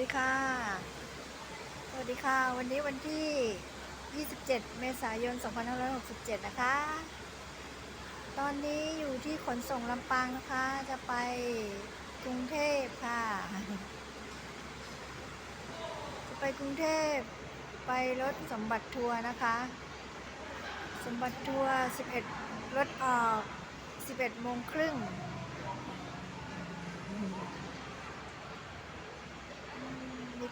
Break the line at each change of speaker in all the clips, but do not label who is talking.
ดีค่ะ สวัสดีค่ะ วันนี้วันที่ 27 เมษายน 2567 นะคะ ตอนนี้อยู่ที่ขนส่งลำปางนะคะ จะไปกรุงเทพค่ะ จะไปกรุงเทพ ไปรถสมบัติทัวร์นะคะ สมบัติทัวร์ 11 รถออก 11โมงครึ่ง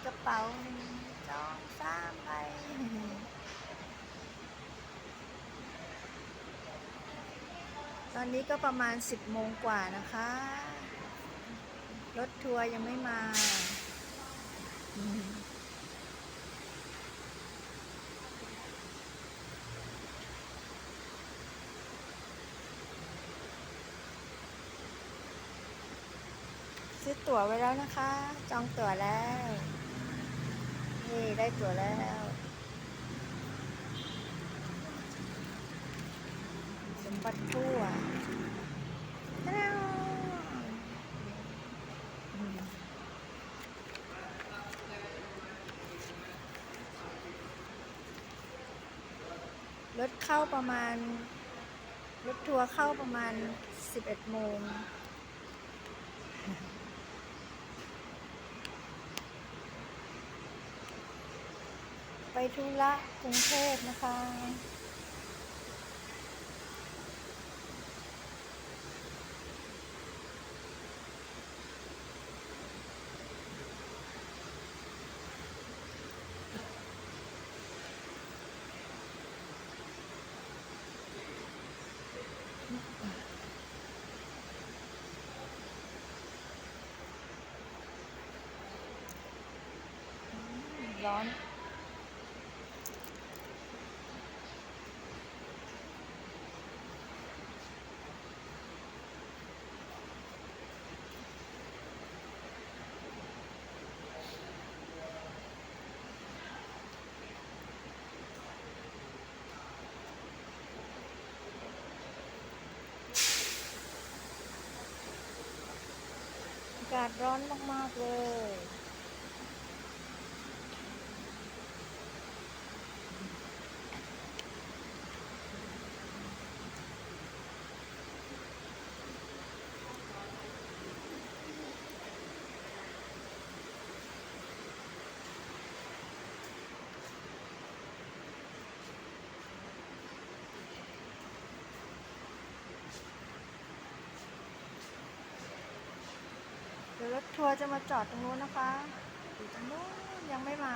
กระเป๋าหนึ่งสองสามใบตอนนี้ก็ประมาณ 10 โมงกว่านะคะ รถทัวร์ยังไม่มา ซื้อตั๋วไว้แล้วนะคะ จองตั๋วแล้ว นี่ได้ตัวแล้วสมบัติทั่วตะดาวรถเข้าประมาณ รถทัวร์เข้าประมาณ 11โมง ไปธุระกรุงเทพนะคะ ร้อนากาศร้อนมาก ๆ เลย ดี๋ยวรถทัวร์จะมาจอดตรงนู้นนะคะอยู่ตรงนู้นยังไม่มา